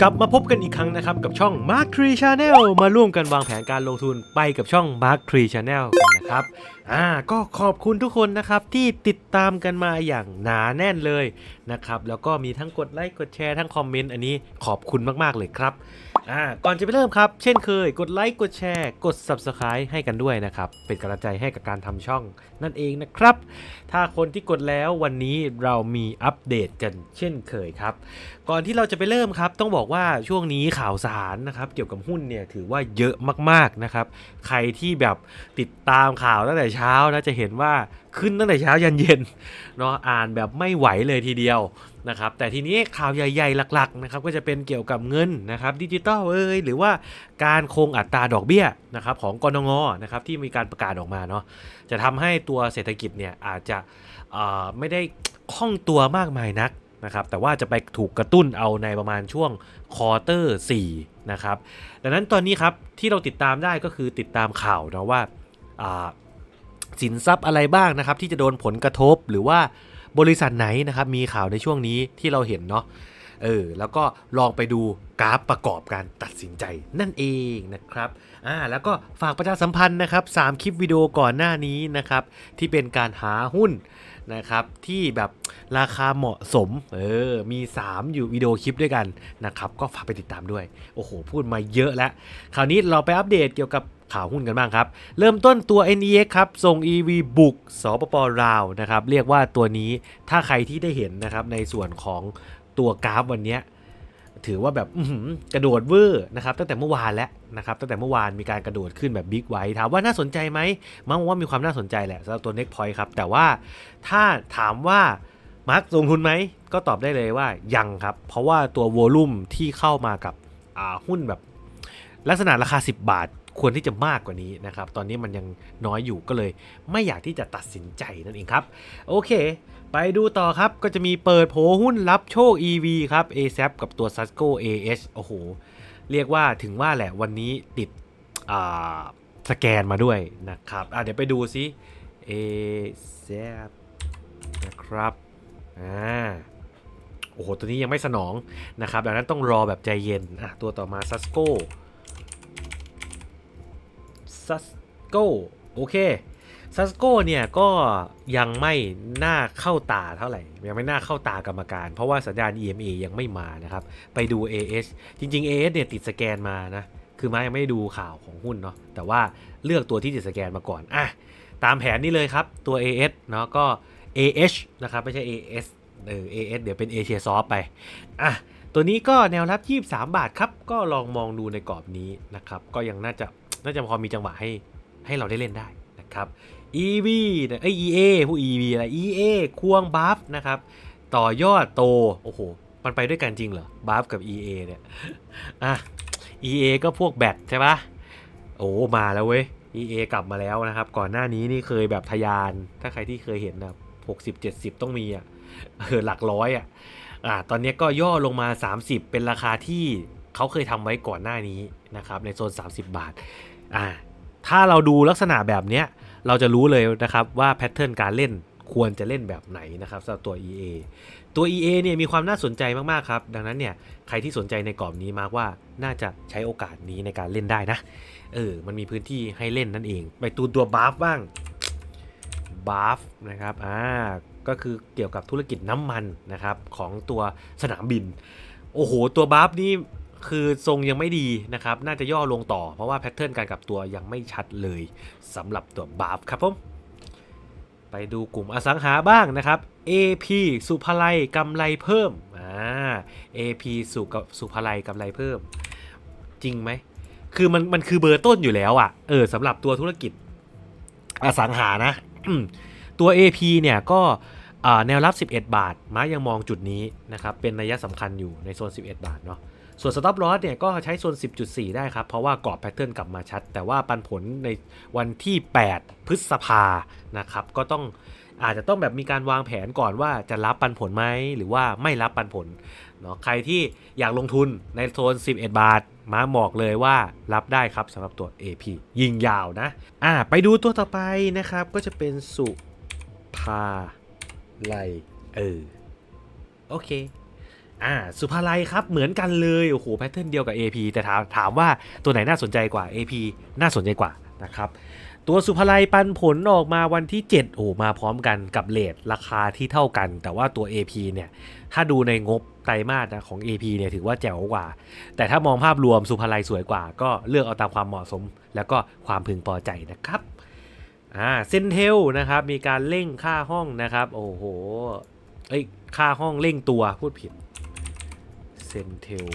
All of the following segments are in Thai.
กลับมาพบกันอีกครั้งนะครับ กับช่อง Mark Tree Channel มาร่วมกันวางแผนการลงทุนไปกับช่อง Mark Tree Channel กันนะครับอ่าก็ขอบคุณทุกคนนะครับที่ติดตามกันมาอย่างหนาแน่นเลยนะครับแล้วก็มีทั้งกดไลค์กดแชร์ทั้งคอมเมนต์อันนี้ขอบคุณมากๆเลยครับ อ่าก่อนจะไปเริ่มครับ เช่นเคย กดไลค์กดแชร์ กด Subscribe ให้กันด้วยนะครับ เป็นกำลังใจให้กับการทำช่องนั่นเองนะครับ ถ้าคนที่กดแล้ววันนี้เรามีอัปเดตกันเช่นเคยครับ ก่อนที่เราจะไปเริ่มครับ ต้องบอกว่าช่วงนี้ข่าวสารนะครับ เกี่ยวกับหุ้นเนี่ยถือว่าเยอะมากๆนะครับ ใครที่แบบติดตามข่าวตั้งแต่เช้านะจะเห็นว่า ขึ้นตั้งแต่เช้ายันเย็นเนาะอ่านแบบไม่ไหวเลยทีเดียวนะครับแต่ทีนี้ข่าวใหญ่ๆหลักๆนะครับก็จะเป็นเกี่ยวกับเงินนะครับดิจิตอลเอ้ยหรือว่าการคงอัตราดอกเบี้ยนะครับของกนงนะครับที่มีการประกาศออกมาเนาะจะทำให้ตัวเศรษฐกิจเนี่ยอาจจะไม่ได้คล่องตัวมากมายนักนะครับแต่ว่าจะไปถูกกระตุ้นเอาในประมาณช่วงคอเตอร์4นะครับดังนั้นตอนนี้ครับที่เราติดตามได้ก็คือติดตามข่าวนะว่าอ่า สินทรัพย์อะไรบ้างนะครับ ที่จะโดนผลกระทบหรือว่าบริษัทไหนนะครับมีข่าวในช่วงนี้ที่เราเห็นเนาะเออแล้วก็ลองไปดูกราฟประกอบการตัดสินใจนั่นเองนะครับอ่าแล้วก็ฝากประชาสัมพันธ์นะครับ3คลิปวิดีโอก่อนหน้านี้นะครับที่เป็นการหาหุ้นนะครับที่แบบราคาเหมาะสมเออมี 3 อยู่วิดีโอคลิปด้วยกันนะครับก็ฝากไปติดตามด้วย โอ้โห พูดมาเยอะแล้ว คราวนี้เราไปอัปเดตเกี่ยวกับ ข่าวหุ้นกันบ้างครับ เริ่มต้นตัว NEX ครับ ส่ง EV บุกสปปลาวนะครับ เรียกว่าตัวนี้ถ้าใครที่ได้เห็นนะครับในส่วนของตัวกราฟวันนี้ถือว่าแบบกระโดดเวอร์นะครับตั้งแต่เมื่อวานแล้วนะครับตั้งแต่เมื่อวานมีการกระโดดขึ้นแบบบิ๊กไวถามว่าน่าสนใจไหมมั้งว่ามีความน่าสนใจแหละสำหรับตัว Next Point ครับ แต่ว่าถ้าถามว่ามาร์กลงทุนไหม ก็ตอบได้เลยว่ายังครับ เพราะว่าตัววอลุ่มที่เข้ามากับหุ้นแบบลักษณะราคา 10 บาท ควรที่จะมากกว่านี้นะครับ ตอนนี้มันยังน้อยอยู่ก็เลย ไม่อยากที่จะตัดสินใจนั่นเองครับ โอเค ไปดูต่อครับก็จะมีเปิดโผหุ้นรับโชค EV ครับ ASAP กับตัว Sasco AH โอ้โห เรียกว่าถึงว่าแหละวันนี้ติดสแกนมาด้วยนะครับเดี๋ยวไปดูซิ ASAP นะครับอ่าโอ้โห ตัวนี้ยังไม่สนองนะครับ ดังนั้นต้องรอแบบใจเย็น อะ ตัวต่อมา Sasco Sasco โซัสโกโอเคซัสโกเนี่ยก็ยังไม่น่าเข้าตาเท่าไหร่ ยังไม่น่าเข้าตากรรมการ เพราะว่าสัญญาณ EMA ยังไม่มานะครับ ไปดู AS จริง ๆ AS เนี่ยติดสแกนมานะ คือมายังไม่ด้ดูข่าวของหุ้นเนาะแต่ว่าเลือกตัวที่ติดสแกนมาก่อนอะตามแผนนี้เลยครับตัว AS เนาะก็ AH นะครับ ไม่ใช่ AS เออ AS เดี๋ยวเป็น Asia Soft ไปอะตัวนี้ก็แนวรับ 23 บาทครับ ก็ลองมองดูในกรอบนี้นะครับ ก็ยังน่าจะ น่าจะพอมีจังหวะให้ให้เราได้เล่นได้นะครับ EV เนี่ยไอย EA ผู้ EV อะไร EA ควงบัฟนะครับ ต่อยอดโต โอ้โห มันไปด้วยกันจริงเหรอบัฟกับ EA เนี่ย อะ EA ก็พวกแบตใช่ปะโอ้มาแล้วเว้ย EA กลับมาแล้วนะครับ ก่อนหน้านี้นี่เคยแบบทะยาน ถ้าใครที่เคยเห็นนะ60 70ต้องมีอะเออหลักร้อยอะอ่าตอนนี้ก็ย่อลงมา 30 เป็นราคาที่เขาเคยทำไว้ก่อนหน้านี้นะครับ ในโซน 30 บาท อ่าถ้าเราดูลักษณะแบบเนี้ยเราจะรู้เลยนะครับว่าแพทเทิร์นการเล่นควรจะเล่นแบบไหนนะครับสำหรับตัว EA ตัว EA เนี่ยมีความน่าสนใจมาก ๆ ครับ ดังนั้นเนี่ยใครที่สนใจในกรอบนี้มากว่าน่าจะใช้โอกาสนี้ในการเล่นได้นะ เออ มันมีพื้นที่ให้เล่นนั่นเอง ไปตูตัวบาฟบ้างบาฟนะครับ อ่า ก็คือเกี่ยวกับธุรกิจน้ำมันนะครับของตัวสนามบิน โอ้โห ตัวบาฟนี่ คือทรงยังไม่ดีนะครับ น่าจะย่อลงต่อ เพราะว่าแพทเทิร์นการกลับตัวยังไม่ชัดเลยสำหรับตัวบาฟครับผม ไปดูกลุ่มอสังหาบ้างนะครับ AP สุภาลัยกำไรเพิ่มอ่า AP สุกับสุภาลัยกำไรเพิ่ม จริงไหม คือมันมันคือเบอร์ต้นอยู่แล้วอะ่ะ เออสำหรับตัวธุรกิจอสังหานะตัว AP เนี่ยก็อ่าแนวรับ 11 บาท ม้ายังมองจุดนี้นะครับ เป็นนัยสำคัญอยู่ในโซน 11 บาทเนาะ ส่วน stop loss เนี่ยก็ใช้โซน 10.4 ได้ครับ เพราะว่ากรอบแพทเทิร์นกลับมาชัด แต่ว่าปันผลในวันที่ 8 พฤษภานะครับ ก็ต้องอาจจะต้องแบบมีการวางแผนก่อนว่าจะรับปันผลไหมหรือว่าไม่รับปันผลเนาะใครที่อยากลงทุนในโซน 11 บาท มาบอกเลยว่ารับได้ครับสำหรับตัว AP ยิงยาวนะอ่าไปดูตัวต่อไปนะครับ ก็จะเป็นสุภาไลเออโอเค อ่าสุภาลัยครับเหมือนกันเลยโอ้โหแพทเทิร์นเดียวกับ AP แต่ถามถามว่าตัวไหนน่าสนใจกว่า AP น่าสนใจกว่านะครับตัวสุภาลัยปันผลออกมาวันที่ 7 โอ้มาพร้อมกันกับเลทราคาที่เท่ากัน แต่ว่าตัว AP เนี่ยถ้าดูในงบไตรมาสนะของ AP เนี่ยถือว่าแจ๋วกว่า แต่ถ้ามองภาพรวมสุภาลัยสวยกว่า ก็เลือกเอาตามความเหมาะสม แล้วก็ความพึงพอใจนะครับอ่าเซนเทลนะครับมีการเร่งค่าห้องนะครับ โอ้โหเอ้ยค่าห้องเร่งตัวพูดผิด ซนเทล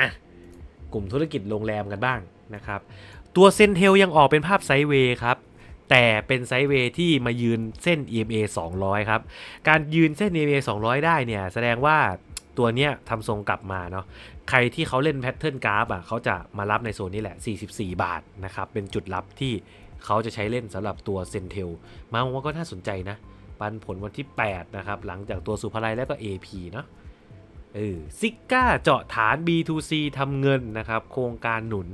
อะกลุ่มธุรกิจโรงแรมกันบ้างนะครับ ตัวเซนเทลยังออกเป็นภาพไซด์เวย์ครับ แต่เป็นไซด์เวย์ที่มายืนเส้น EMA 200 ครับ การยืนเส้น EMA 200 ได้เนี่ย แสดงว่าตัวเนี้ยทำทรงกลับมาเนาะใครที่เขาเล่นแพทเทิร์นกราฟอะเขาจะมารับในโซนนี้แหละ 44 บาทนะครับ เป็นจุดรับที่เขาจะใช้เล่นสำหรับตัวเซนเทลมาว่าก็น่าสนใจนะ ปันผลวันที่ 8 นะครับ หลังจากตัวสุภาลัยแล้วก็ AP เนาะ เออซิก้าเจาะฐาน B2C ทำเงินนะครับ โครงการหนุน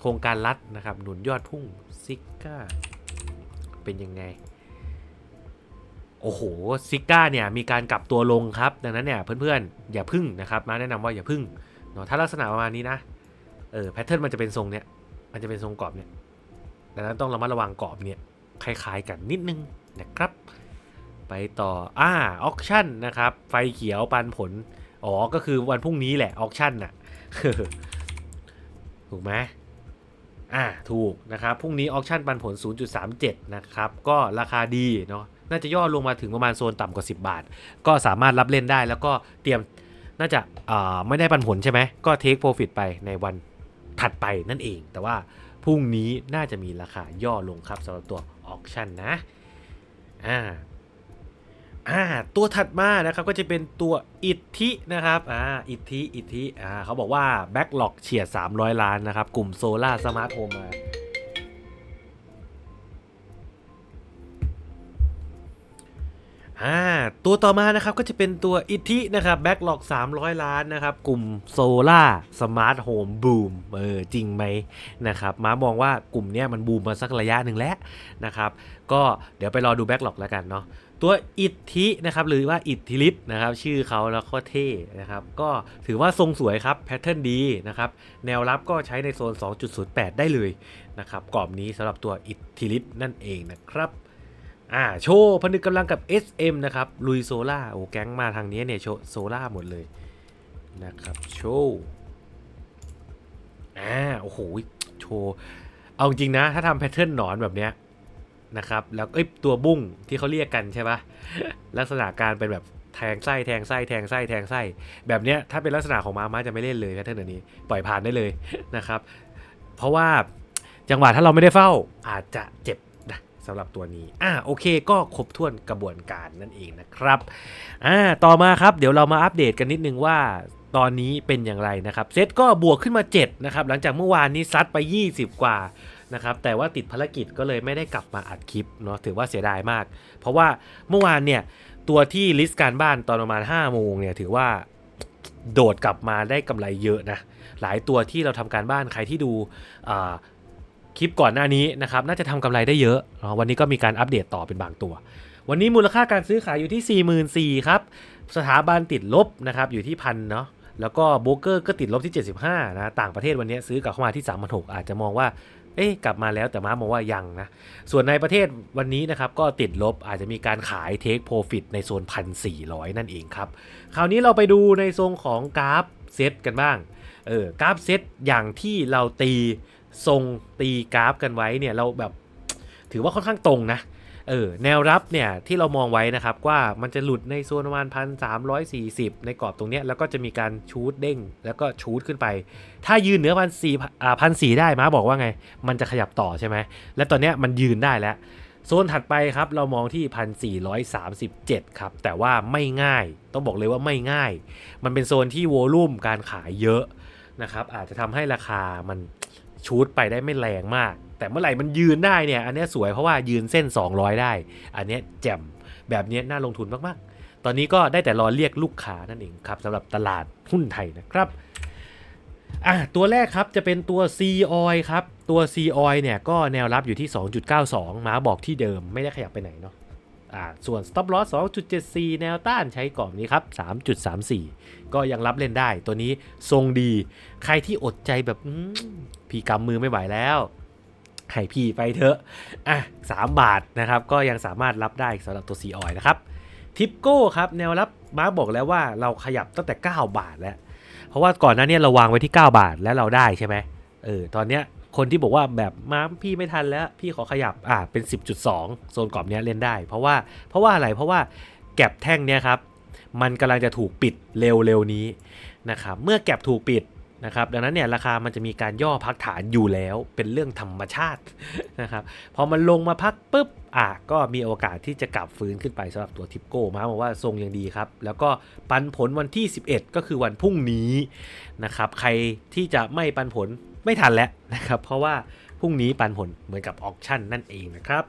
โครงการรัฐนะครับ หนุนยอดพุ่งซิก้าเป็นยังไง โอ้โหซิก้าเนี่ยมีการกลับตัวลงครับ ดังนั้นเนี่ยเพื่อนๆ อย่าพึ่งนะครับ มาแนะนำว่าอย่าพึ่งเนาะถ้าลักษณะประมาณนี้นะ เออแพทเทิร์นมันจะเป็นทรงเนี่ยมันจะเป็นทรงกรอบเนี่ยดังนั้นต้องระมัดระวังกรอบเนี่ยคล้ายๆกันนิดนึงนะครับ ไปต่ออ่าออกชั่นนะครับ ไฟเขียวปันผล อ๋อ ก็คือวันพรุ่งนี้แหละออกชั่นน่ะ ถูกไหมอ่า ถูกนะครับ พรุ่งนี้ออกชั่นปันผล 0.37 นะครับ ก็ราคาดีเนาะ น่าจะย่อลงมาถึงประมาณโซนต่ำกว่า 10 บาท ก็สามารถรับเล่นได้แล้วก็เตรียม น่าจะอ่าไม่ได้ปันผลใช่ไหม ก็เทคโปรฟิตไปในวันถัดไปนั่นเอง แต่ว่าพรุ่งนี้น่าจะมีราคาย่อลงครับสำหรับตัวออกชั่นนะ อ่า อ่าตัวถัดมานะครับก็จะเป็นตัวอิทธินะครับอ่าอิทธิอิทธิอ่าเขาบอกว่าแบ็กหลอกเฉียด 300 ล้านนะครับ กลุ่มโซล่าสมาร์ทโฮมมาอ่าตัวต่อมานะครับก็จะเป็นตัวอิทธินะครับแบ็กหลอก 300 ล้านนะครับ กลุ่มโซล่าสมาร์ทโฮมบูมเออจริงไหมนะครับมามองว่ากลุ่มเนี้ยมันบูมมาสักระยะหนึ่งแล้วนะครับ ก็เดี๋ยวไปรอดูแบ็กหลอกแล้วกันเนาะ ตัวอิทธินะครับหรือว่าอิทธิฤทธิ์นะครับชื่อเขาแล้วก็เท่นะครับก็ถือว่าทรงสวยครับแพทเทิร์นดีนะครับแนวรับก็ใช้ในโซน 2.08 ได้เลยนะครับกรอบนี้สำหรับตัวอิทธิฤทธิ์นั่นเองนะครับอ่าโชว์ผนึกกำลังกับ SM นะครับลุยโซล่าโอ้แก๊งมาทางนี้เนี่ยโชว์โซล่าหมดเลยนะครับโชว์อ่าโอ้โหโชว์เอาจริงนะ ถ้าทำแพทเทิร์นหนอนแบบเนี้ย นะครับ แล้วเอ้ยตัวบุ้งที่เขาเรียกกันใช่ปะลักษณะการเป็นแบบแทงไส้แทงไส้แทงไส้แทงไส้ แบบเนี้ยถ้าเป็นลักษณะของม้าม้าจะไม่เล่นเลยแพทเทิร์นนี้ปล่อยผ่านได้เลยนะครับ เพราะว่าจังหวะถ้าเราไม่ได้เฝ้าอาจจะเจ็บนะสำหรับตัวนี้อ่าโอเคก็ครบถ้วนกระบวนการนั่นเองนะครับอ่าต่อมาครับเดี๋ยวเรามาอัปเดตกันนิดนึงว่าตอนนี้เป็นอย่างไรนะครับ เซตก็บวกขึ้นมา 7 นะครับ หลังจากเมื่อวานนี้ซัดไป 20 กว่า นะครับแต่ว่าติดภารกิจก็เลยไม่ได้กลับมาอัดคลิปเนาะถือว่าเสียดายมาก เพราะว่าเมื่อวานเนี่ยตัวที่ลิสต์การบ้านตอนประมาณ5โมงเนี่ยถือว่าโดดกลับมาได้กำไรเยอะนะหลายตัวที่เราทำการบ้านใครที่ดูคลิปก่อนหน้านี้นะครับน่าจะทำกำไรได้เยอะเนาะวันนี้ก็มีการอัปเดตต่อเป็นบางตัว วันนี้มูลค่าการซื้อขายอยู่ที่ 44,000ครับสถาบันติดลบนะครับอยู่ที่พันเนาะแล้วก็โบรกเกอร์ก็ติดลบที่ 75นะต่างประเทศวันนี้ซื้อกลับเข้ามาที่3 6 0 0อาจจะมองว่า เอ๊ะกลับมาแล้วแต่ม้ามองว่ายังนะ ส่วนในประเทศวันนี้นะครับ ก็ติดลบอาจจะมีการขายเทคโปรฟิตในโซน 1,400 นั่นเองครับ คราวนี้เราไปดูในทรงของกราฟเซตกันบ้าง เออกราฟเซตอย่างที่เราตีทรงตีกราฟกันไว้เนี่ยเราแบบถือว่าค่อนข้างตรงนะ เออแนวรับเนี่ยที่เรามองไว้นะครับว่ามันจะหลุดในโซนประมาณพันสามร้อยสี่สิบในกรอบตรงเนี้ยแล้วก็จะมีการชูดเด้งแล้วก็ชูดขึ้นไป ถ้ายืนเหนือพันสี่อ่าพันสี่ได้มาบอกว่าไง มันจะขยับต่อใช่ไหมและตอนเนี้ยมันยืนได้แล้ว โซนถัดไปครับเรามองที่1,437ครับแต่ว่าไม่ง่ายต้องบอกเลยว่าไม่ง่าย มันเป็นโซนที่โวลุ่มการขายเยอะนะครับอาจจะทำให้ราคามันชูดไปได้ไม่แรงมาก แต่เมื่อไหร่มันยืนได้เนี่ย อันนี้สวยเพราะว่ายืนเส้น 200 ได้ อันนี้แจ่มแบบนี้น่าลงทุนมากๆ ตอนนี้ก็ได้แต่รอเรียกลูกค้านั่นเองครับสำหรับตลาดหุ้นไทยนะครับอะตัวแรกครับจะเป็นตัว C oil ครับตัว C oil เนี่ยก็แนวรับอยู่ที่ 2.92ม้าบอกที่เดิมไม่ได้ขยับไปไหนเนาะอ่าส่วน stop loss 2.74 แนวต้านใช้กรอบนี้ครับ 3.34 ก็ยังรับเล่นได้ตัวนี้ทรงดี ใครที่อดใจแบบพีกำมือไม่ไหวแล้ว ให้พี่ไปเถอะอะ3บาทนะครับก็ยังสามารถรับได้สำหรับตัวซีออยนะครับทิปโก้ครับแนวรับมาบอกแล้วว่าเราขยับตั้งแต่ 9 บาทแล้ว เพราะว่าก่อนหน้านี้เราวางไว้ที่ 9 บาทแล้วเราได้ใช่ไหมเออตอนเนี้ยคนที่บอกว่าแบบมาพี่ไม่ทันแล้วพี่ขอขยับอ่าเป็น 10.2 โซนกรอบเนี้ยเล่นได้ เพราะว่าเพราะว่าอะไรเพราะว่าแก็บแท่งเนี้ยครับมันกำลังจะถูกปิดเร็วๆนี้นะครับเมื่อแก็บถูกปิด นะครับดังนั้นเนี่ยราคามันจะมีการย่อพักฐานอยู่แล้วเป็นเรื่องธรรมชาตินะครับพอมันลงมาพักปุ๊บอะก็มีโอกาสที่จะกลับฟื้นขึ้นไปสำหรับตัวทิปโก้มาบอกว่าทรงยังดีครับ แล้วก็ปันผลวันที่ 11 ก็คือวันพรุ่งนี้นะครับใครที่จะไม่ปันผลไม่ทันแล้วนะครับเพราะว่าพรุ่งนี้ปันผลเหมือนกับออกชั่นนั่นเองนะครับ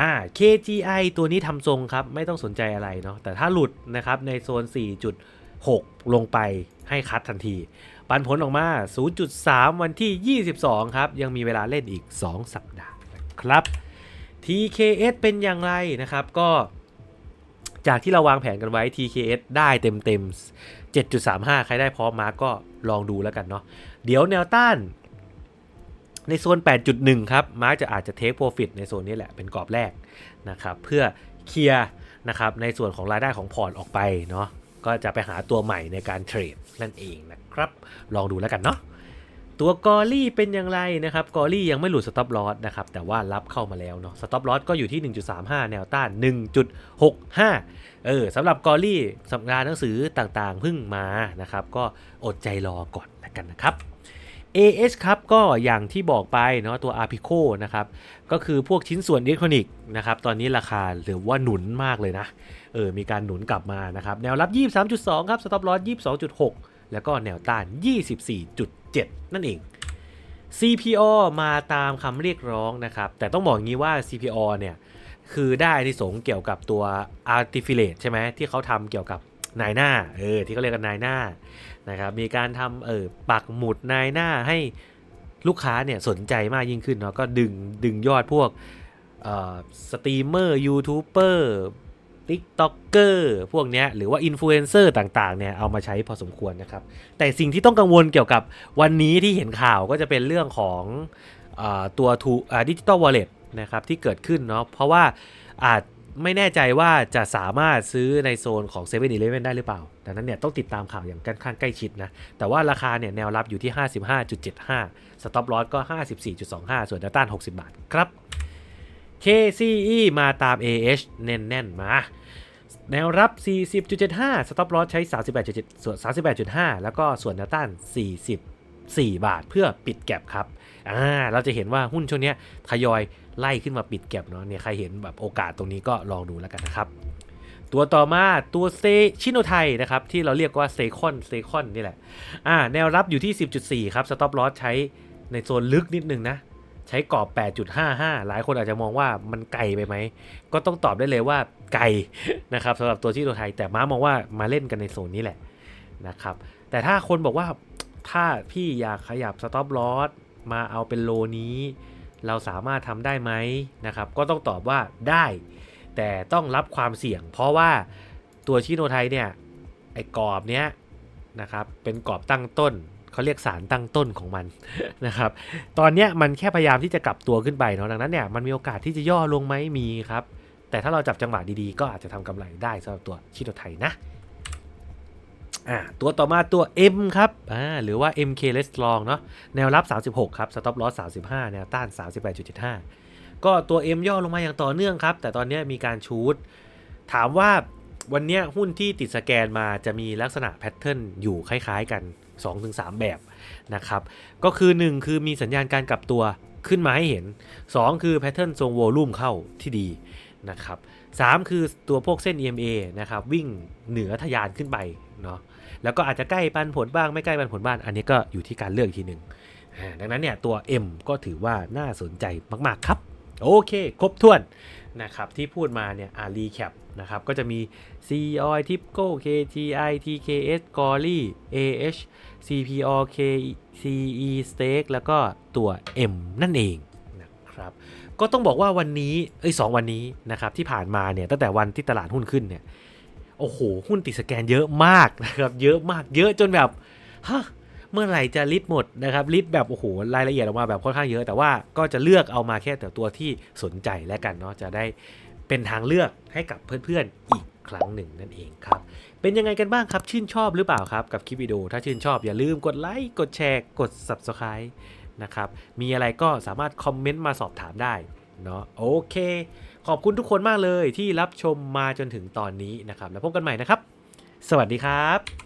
อ่า KGI ตัวนี้ทำทรงครับ ไม่ต้องสนใจอะไรเนาะแต่ถ้าหลุดนะครับในโซน 6 ลงไปให้คัดทันที ปันผลออกมา 0.3 วันที่ 22 ครับ ยังมีเวลาเล่นอีก 2 สัปดาห์นะครับ TKS เป็นอย่างไรนะครับก็จากที่เราวางแผนกันไว้ TKS ได้เต็มเต็ม 7.35 ใครได้พร้อมมาก็ลองดูแล้วกันเนาะ เดี๋ยวแนวต้าน ในโซน 8.1 ครับ มาร์กจะอาจจะเทคโปรฟิตในโซนนี้แหละเป็นกรอบแรกนะครับ เพื่อเคลียร์นะครับในส่วนของรายได้ของพอร์ตออกไปเนาะ ก็จะไปหาตัวใหม่ในการเทรดนั่นเองนะครับ ลองดูแล้วกันเนาะตัวกอรี่เป็นอย่างไรนะครับกอรี่ยังไม่หลุดสต็อปลอสนะครับแต่ว่ารับเข้ามาแล้วเนาะสต็อปลอสก็อยู่ที่ 1.35 แนวต้าน 1.65 เออสำหรับกอรี่สัปดาห์หนังสือต่างๆเพิ่งมานะครับก็อดใจรอก่อนแล้วกันนะครับ AS ครับก็อย่างที่บอกไปเนาะตัว a p i c o นะครับก็คือพวกชิ้นส่วนอิเล็กทรอนิกส์นะครับตอนนี้ราคาหรือว่าหนุนมากเลยนะ เออมีการหนุนกลับมานะครับแนวรับ 23.2 ครับสต็อปลอส22.6 แล้วก็แนวต้าน 24.7 นั่นเอง CPO มาตามคำเรียกร้องนะครับ แต่ต้องบอกงี้ว่า CPO เนี่ยคือได้ที่สงเกี่ยวกับตัว Articulate ใช่ไหมที่เขาทำเกี่ยวกับนายหน้าเออที่เขาเรียกกันนายหน้านะครับมีการทำเออปักหมุดนายหน้าให้ลูกค้าเนี่ยสนใจมากยิ่งขึ้นเนาะก็ดึงดึงยอดพวกสตรีมเมอร์ยูทูบเบอร์ ติ๊กต็อกเกอร์พวกนี้หรือว่าอินฟลูเอนเซอร์ต่างๆเนี่ยเอามาใช้พอสมควรนะครับ แต่สิ่งที่ต้องกังวลเกี่ยวกับวันนี้ที่เห็นข่าวก็จะเป็นเรื่องของอตัวทูดิจิตอลวอลเล็ตนะครับที่เกิดขึ้นเนาะเพราะว่าอาจไม่แน่ใจว่าจะสามารถซื้อในโซนของ7 e เ e ่ e อได้หรือเปล่า ดังนั้นเนี่ยต้องติดตามข่าวอย่างค่อนข้างใกล้ชิดนะ แต่ว่าราคาเนี่ยแนวรับอยู่ที่ 55.75 สต็อปลอสก็ 54.25 ส่วนแนวต้าน 60 บาทครับ KCE มาตาม AH แน่นๆ มา แนวรับ 40.75 สต็อปลอสใช้ 38.7ส่วน38.5 แล้วก็ส่วนแนวต้าน 44 บาทเพื่อปิดแก็บครับ อ่า เราจะเห็นว่าหุ้นช่วงนี้ทยอยไล่ขึ้นมาปิดแก็บเนาะ เนี่ยใครเห็นแบบโอกาสตรงนี้ก็ลองดูแล้วกันนะครับ ตัวต่อมาตัวเซชิโนไทยนะครับ ที่เราเรียกว่าเซคอนเซคอนนี่แหละ อ่า แนวรับอยู่ที่ 10.4 ครับ สต็อปลอสใช้ในโซนลึกนิดนึงนะ ใช้กรอบ 8.55 หลายคนอาจจะมองว่ามันไกลไปไหม ก็ต้องตอบได้เลยว่าไกลนะครับสำหรับตัวที่ตัวไทย แต่ม้ามองว่ามาเล่นกันในโซนนี้แหละนะครับ แต่ถ้าคนบอกว่าถ้าพี่อยากขยับสต็อปลอสมาเอาเป็นโลนี้ เราสามารถทำได้ไหมนะครับ ก็ต้องตอบว่าได้ แต่ต้องรับความเสี่ยง เพราะว่าตัวชิโนไทยเนี่ยไอ้กรอบเนี้ยนะครับเป็นกรอบตั้งต้น เขาเรียกสารตั้งต้นของมันนะครับ ตอนนี้มันแค่พยายามที่จะกลับตัวขึ้นไปเนาะดังนั้นเนี่ยมันมีโอกาสที่จะย่อลงไหมมีครับ แต่ถ้าเราจับจังหวะดีๆ ก็อาจจะทำกำไรได้สำหรับตัวชิโนไทยนะอ่าตัวต่อมาตัว M ครับอ่าหรือว่า MK l e s t r o n g เนาะแนวรับ 36 ครับ stop loss 35 แนวต้าน 38.75 ก็ตัว M ย่อลงมาอย่างต่อเนื่องครับ แต่ตอนนี้มีการชูดถามว่าวันนี้หุ้นที่ติดสแกนมาจะมีลักษณะแพทเทิร์นอยู่คล้ายๆกัน 2-3 แบบนะครับ ก็คือ 1 คือมีสัญญาณการกลับตัวขึ้นมาให้เห็น 2 คือแพทเทิร์นทรงโวลูมเข้าที่ดีนะครับ3คือตัวพวกเส้น EMA นะครับวิ่งเหนือทะยานขึ้นไปเนาะแล้วก็อาจจะใกล้ปันผลบ้างไม่ใกล้ปันผลบ้างอันนี้ก็อยู่ที่การเลือกอีกทีหนึ่งดังนั้นเนี่ยตัว M ก็ถือว่าน่าสนใจมาก ๆ ครับ โอเค ครบถ้วนนะครับที่พูดมาเนี่ยอ่ารีแคปนะครับก็จะมี COI TIPCO KGI TKS g o r y AH CPO KCE Stake แล้วก็ตัว M นั่นเองนะครับก็ต้องบอกว่าวันนี้เอ้ยสองวันนี้นะครับที่ผ่านมาเนี่ยตั้งแต่วันที่ตลาดหุ้นขึ้นเนี่ยโอ้โห หุ้นติดสแกนเยอะมากนะครับเยอะมากเยอะจนแบบฮะ เมื่อไหร่จะลิสต์หมดนะครับลิสต์แบบโอ้โหรายละเอียดออกมาแบบค่อนข้างเยอะ แต่ว่าก็จะเลือกเอามาแค่แต่ตัวที่สนใจแล้วกันเนาะจะได้เป็นทางเลือกให้กับเพื่อนๆอีกครั้งหนึ่งนั่นเองครับ เป็นยังไงกันบ้างครับ ชื่นชอบหรือเปล่าครับ กับคลิปวิดีโอ ถ้าชื่นชอบอย่าลืมกดไลค์กดแชร์ กด Subscribe นะครับ มีอะไรก็สามารถคอมเมนต์มาสอบถามได้เนาะโอเค ขอบคุณทุกคนมากเลยที่รับชมมาจนถึงตอนนี้นะครับ แล้วพบกันใหม่นะครับ สวัสดีครับ